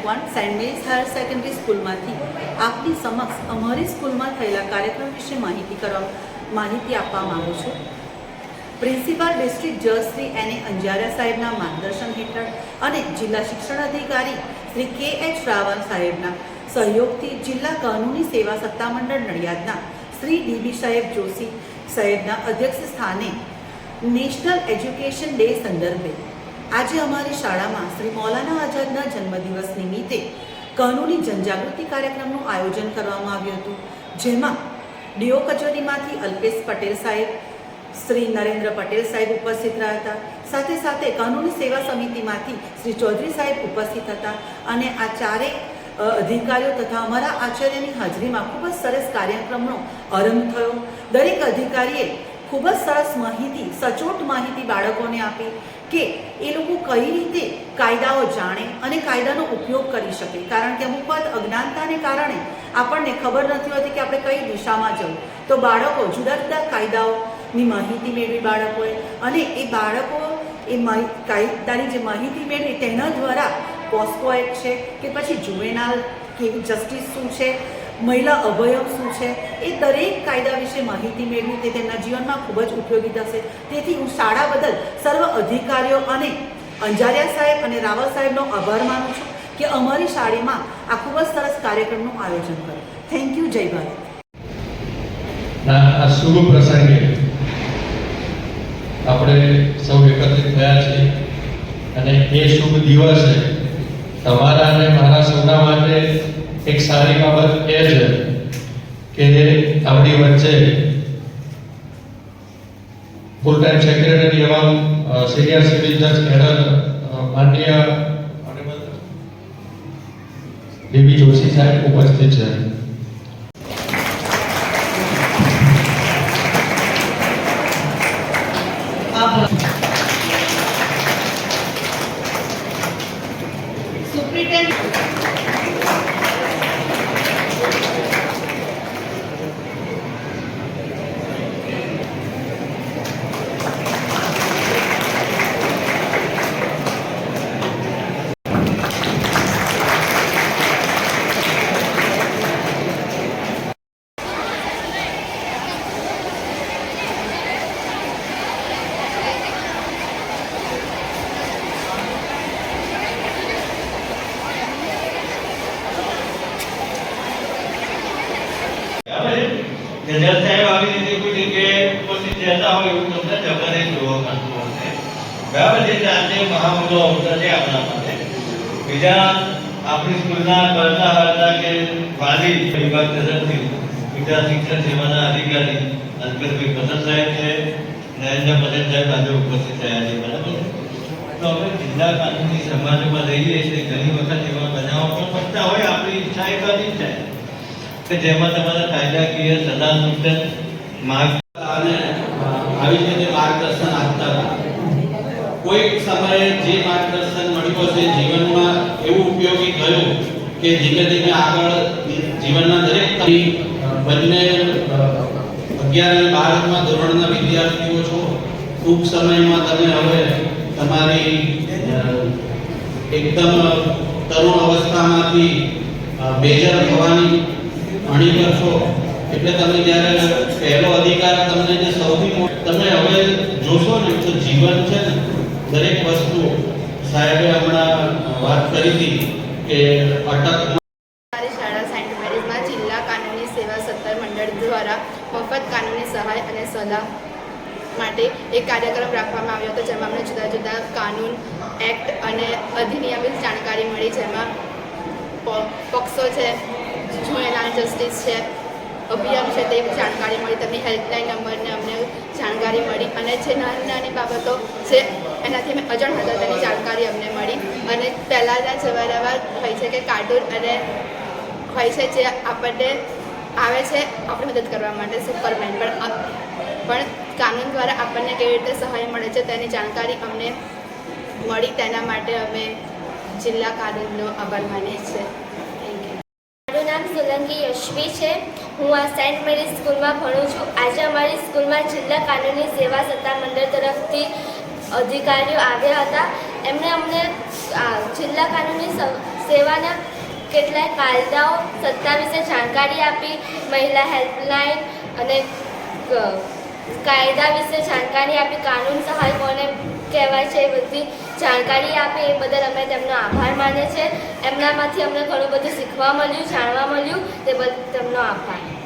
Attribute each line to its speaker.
Speaker 1: Saint Mary's higher secondary સ્કૂલમાંથી આપની સમક્ષ અમારી સ્કૂલમાં થયેલા કાર્યક્રમ વિશે માહિતી કરવા માહિતી આપવા માગું છું. પ્રિન્સિપાલ ડિસ્ટ્રિક્ટ જજ એન અંજારા સાહેબના માર્ગદર્શન હેઠળ અને જિલ્લા શિક્ષણ અધિકારી શ્રી કે એચ રાવલ સાહેબના સહયોગથી જિલ્લા કાનૂની સેવા સત્તામંડળ નડિયાદના શ્રી ડીબી સાહેબ જોશી સાહેબના અધ્યક્ષ સ્થાને નેશનલ એજ્યુકેશન ડે સંદર્ભે આજે અમારી શાળામાં શ્રી મૌલાના આઝાદના જન્મદિવસ નિમિત્તે કાનૂની જનજાગૃતિ કાર્યક્રમનું આયોજન કરવામાં આવ્યું હતું, જેમાં ડીઓ કચેરીમાંથી અલ્પેશ પટેલ સાહેબ, શ્રી નરેન્દ્ર પટેલ સાહેબ ઉપસ્થિત રહ્યા હતા. સાથે સાથે કાનૂની સેવા સમિતિમાંથી શ્રી ચૌધરી સાહેબ ઉપસ્થિત હતા અને આ ચારેય અધિકારીઓ તથા અમારા આચાર્યની હાજરીમાં ખૂબ જ સરસ કાર્યક્રમનો આરંભ થયો. દરેક અધિકારીએ ખૂબ જ સરસ માહિતી, સચોટ માહિતી બાળકોને આપી. કે એ લોકો કઈ રીતે કાયદાઓ જાણે અને કાયદાનો ઉપયોગ કરી શકે? કારણ કે અમુક વાત અજ્ઞાનતાને કારણે આપણને ખબર નથી હોતી કે આપણે કઈ દિશામાં જવું. તો બાળકો, જુદા જુદા કાયદાઓની માહિતી મેળવી બાળકોએ અને એ બાળકો એ કાયદાની જે માહિતી મેળવી તેના દ્વારા પોસ્કો એક્ટ છે કે પછી જુવેનાલ કે જસ્ટિસ શું છે? મહિલા અભયમ શું છે? એ દરેક કાયદા વિશે માહિતી મેળવી તે તેમના જીવનમાં ખૂબ જ ઉપયોગી થશે. તેથી હું શાળા બદલ સર્વ અધિકારીઓ અને અંજારિયા સાહેબ અને રાવલ સાહેબનો આભાર માનું છું કે અમારી શાળામાં આ ખૂબ જ સરસ કાર્યક્રમનું આયોજન કર્યું. થેન્ક યુ જય ભારત.
Speaker 2: આ શુભ પ્રસંગે આપણે સૌ એકત્રિત થયા છે અને એ શુભ દિવસે તમારા અને મારા સૌના માટે એક સારી બાબત એ છે કે આપણી વચ્ચે ફૂલ ટાઈમ સેક્રેટરી એવા સિનિયર સિવિલ જજ માનનીય ડીબી જોશી સાહેબ ઉપસ્થિત છે
Speaker 1: આભાર સુપ્રિન્ટેન્ડન્ટ
Speaker 3: બરાબર છે? કે જજ સાહેબ આવી રીતે કોઈ જગ્યાએ ઉપસ્થિત હોય એવું તમને જગાને જોવા મળતું હશે. બરાબર છે? આજે મહામૂલો અવસર છે આપણા માટે. બીજા આપણી સ્કૂલના કરતા હતા કે વાલી વિભાગ તરફથી બીજા શિક્ષણ સેવાના અધિકારી અલ્પેશભાઈ પટેલ સાહેબ છે, નરેન્દ્ર પટેલ સાહેબ આજે ઉપસ્થિત થયા છે, બરાબર તો અમે જિલ્લા કાનૂની સમાજમાં રહીએ છીએ ઘણી વખત એવા બનાવો પણ બનતા હોય, આપણી ઈચ્છા એ જ જાય કે જેમાં તમારા કાયદાકીય સલાહ સૂચન
Speaker 4: આવી રીતે માર્ગદર્શન આપતા હતા કોઈક સમયે જે માર્ગદર્શન મળ્યું હશે જીવનમાં એવું ઉપયોગી થયું કે ધીમે ધીમે આગળ જીવનના દરેક બંને અગિયાર અને બારમાં ધોરણના વિદ્યાર્થીઓ છો ટૂંક સમયમાં તમે હવે તમારી એકદમ તરુણ અવસ્થામાંથી બેજર થવાની અણી કરશો એટલે તમે જ્યારે પહેલો અધિકાર તમને જે સૌથી તમે હવે જોશો ને તો જીવન છે ને, દરેક વસ્તુ સાહેબે હમણાં વાત કરી હતી કે અટક
Speaker 5: શાળા સેન્ટ જિલ્લા કાનૂની સેવા સત્તર મંડળ દ્વારા મફત કાનૂની સહાય અને સલાહ માટે એક કાર્યક્રમ રાખવામાં આવ્યો હતો, જેમાં અમને જુદા જુદા કાનૂન એક્ટ અને અધિનિયમિત જાણકારી મળી, જેમાં પક્ષો છે જુએનાલ જસ્ટિસ છે અભિયમ છે તે જાણકારી મળી, તેમની હેલ્પલાઇન નંબરને અમને જાણકારી મળી. અને જે નાની નાની બાબતો છે, એનાથી અમે અજાણ હતા તેની જાણકારી અમને મળી. અને પહેલાંના જમાનામાં હોય છે કે કાર્ટૂન અને હોય છે જે આપણને આવે છે, આપણે મદદ કરવા માટે સુપરમેન પણ પણ કાનૂન દ્વારા આપણને કેવી રીતે સહાય મળે છે તેની જાણકારી અમને મળી. તેના માટે અમે જિલ્લા કાનૂનનો આભાર માનીએ છીએ. થેન્ક યુ
Speaker 6: મારું નામ સોલંકી યશવી છે. હું આ સેન્ટ મેરી સ્કૂલમાં ભણું છું. આજે અમારી સ્કૂલમાં જિલ્લા કાનૂની સેવા સત્તા મંડળ તરફથી અધિકારીઓ આવ્યા હતા. એમણે અમને જિલ્લા કાનૂની સેવાના કેટલાય કાયદાઓ સત્તા વિશે જાણકારી આપી, મહિલા હેલ્પલાઇન અને કાયદા વિશે જાણકારી આપી, કાનૂન સહાય કોને કહેવાય છે, એ બધી જાણકારી આપે, એ બદલ અમે તેમનો આભાર માને છે. એમનામાંથી અમને ઘણું બધું શીખવા મળ્યું, જાણવા મળ્યું, તે બદલ તેમનો આભાર.